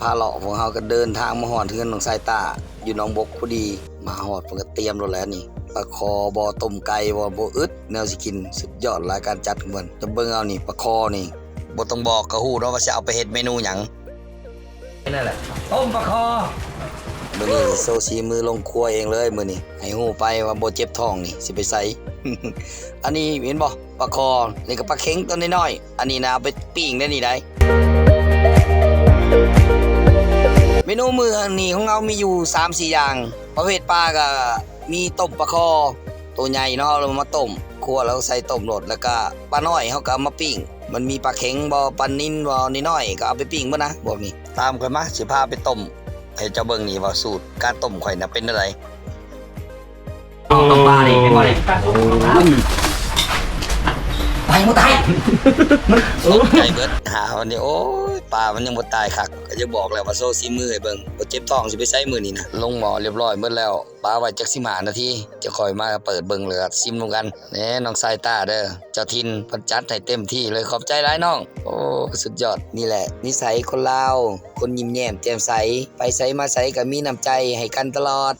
พาเลาะของเฮาก็เดินทางมาหอดเทือนของสายตา อยู่หนองบกพอดี มาหอดเพิ่นก็เตรียมรถแล้วนี่ปลาคอบ่ต้มไก่บ่บ่อึดแนวสิกิน สุดยอดรายการจัดของเพิ่นจะเบิ่งเอานี่ปลาคอนี่บ่ต้องบอกก็ฮู้เนาะว่าสิเอาไปเฮ็ดเมนูหยังนั่นแหละต้มปลาคอ มือนี้โซซีมือลงครัวเองเลยมือนี้ให้ฮู้ไปว่าบ่เจ็บท้องนี่สิไปใส่อันนี้เห็นบ่ปลาคอนี่ก็ปลาเข็งตัวน้อยๆอันนี้นะไปปิ้งได้นี่ได้เมนูมื้อนี้ของเรามีอยู่3-4อย่าง ประเภทปลาก็มีต้มปลาคอ ตัวใหญ่เนาะเรามาต้มคั่วแล้วใส่ต้มโหลดแล้วก็ปลาน้อยเฮาก็เอามาปิ้งมันมีปลาเข็งบ่ปลานิ่นบ่นิดน้อยก็เอาไปปิ้งบ่นะบ่มีตามกันมาสิพาไปต้ม ให้เจ้าเบิ่งนี่ว่าสูตรการต้มข่อยน่ะเป็นอะไร ต้มปลาดิเป็นบ่ดิ ไปหมดตายตกใจเบิดหาวันนี้โอ้ยปลามันยังบ่ตายคักก็จะบอกแล้วว่าโซซีมือให้เบิ่งบ่เจ็บท้องสิไปใส่มื้อนี้นะลงหมอเรียบร้อยเบิดแล้วปลาไว้จัก15นาทีจะคอยมาเปิดเบิ่งเลยซิมลงกันแหน่น้องสายตาเด้อเจ้าทินเพิ่นจัดให้เต็มที่เลยขอบใจหลายน้อง โอ้สุดยอดนี่แหละ นิสัยคนลาวคนยิ้มแย้มแจ่มใสไปไสมาไสก็มีน้ำใจให้กันตลอด